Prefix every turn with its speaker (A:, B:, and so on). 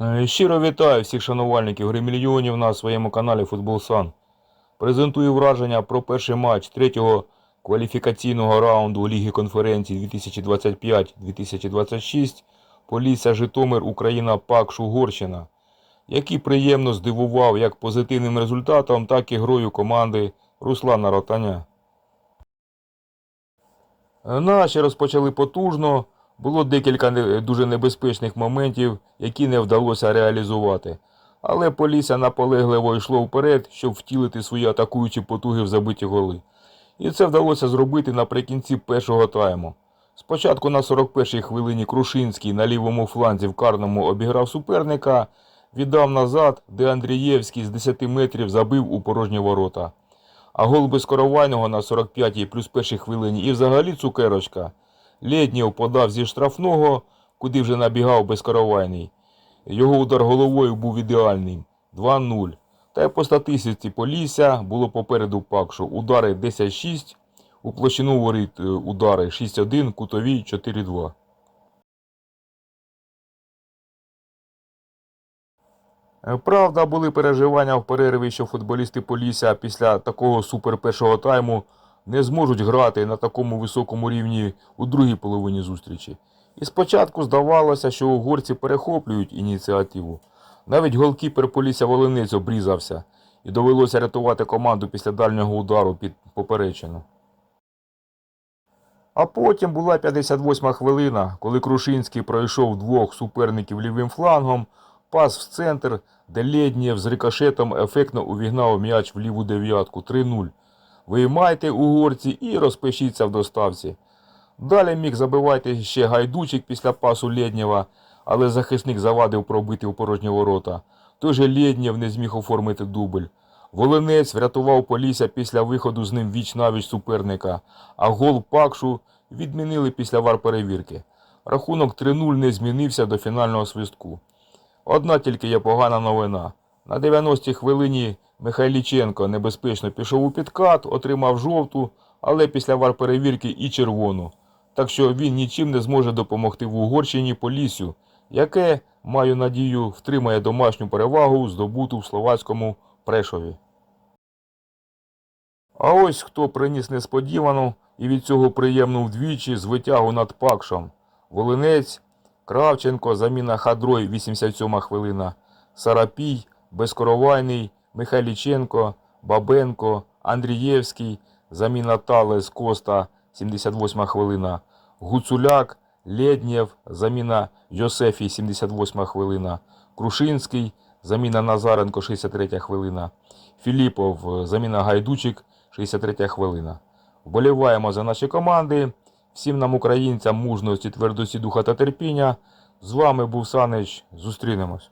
A: Е, Щиро вітаю всіх шанувальників гри мільйонів на своєму каналі Футбол Сан. Презентую враження про перший матч третього кваліфікаційного раунду Ліги конференцій 2025-2026 Полісся Житомир Україна Пакш Угорщина, який приємно здивував як позитивним результатом, так і грою команди Руслана Ротаня. Е, Наші розпочали потужно, було декілька дуже небезпечних моментів, які не вдалося реалізувати. Але Полісся наполегливо йшло вперед, щоб втілити свої атакуючі потуги в забиті голи. І це вдалося зробити наприкінці першого тайму. Спочатку на 41-й хвилині Крушинський на лівому фланзі в карному обіграв суперника, віддав назад, де Андрієвський з 10 метрів забив у порожні ворота. А гол безкоровайного на 45-й плюс першій хвилині і взагалі цукерочка. Лєднєв подав зі штрафного, куди вже набігав безкоровайний. Його удар головою був ідеальним 2-0. Та й по статистиці Полісся було попереду Пакшу. Удари 10-6, у площину воріт е, удари 6-1, кутові 4-2. Е, Правда, були переживання в перерві, що футболісти Полісся після такого супер першого тайму не зможуть грати на такому високому рівні у другій половині зустрічі. І спочатку здавалося, що угорці перехоплюють ініціативу. Навіть голкіпер Полісся Волинець обрізався і довелося рятувати команду після дальнього удару під поперечину. А потім була 58 хвилина, коли Крушинський пройшов двох суперників лівим флангом, пас в центр, де Лєднєв з рикошетом ефектно увігнав м'яч в ліву дев'ятку 3-0. Виймайте угорці і розпишіться в доставці. Далі міг забивати ще гайдучик після пасу Лєднєва, але захисник завадив пробити у порожні ворота. Той же Лєднєв не зміг оформити дубль. Волинець врятував Полісся після виходу з ним віч навіч суперника, а гол Пакшу відмінили після вар-перевірки. Рахунок 3-0 не змінився до фінального свистку. Одна тільки є погана новина. На 90-й хвилині Михайліченко небезпечно пішов у підкат, отримав жовту, але після вар-перевірки і червону. Так що він нічим не зможе допомогти в Угорщині Поліссю, яке, маю надію, втримає домашню перевагу, здобуту в словацькому Прешові. А ось хто приніс несподівану і від цього приємну вдвічі з витягу над Пакшом. Волинець, Кравченко, заміна Хадрой, 87 хвилина, Сарапій, Безкоровайний, Михайліченко, Бабенко, Андрієвський, заміна Талес Коста, 78 хвилина, Гуцуляк, Лєднєв, заміна Йосефі, 78 хвилина, Крушинський, заміна Назаренко, 63 хвилина, Філіпов, заміна Гайдучик, 63 хвилина. Вболіваємо за наші команди. Всім нам, українцям, мужності, твердості духа та терпіння. З вами був Санич. Зустрінемось.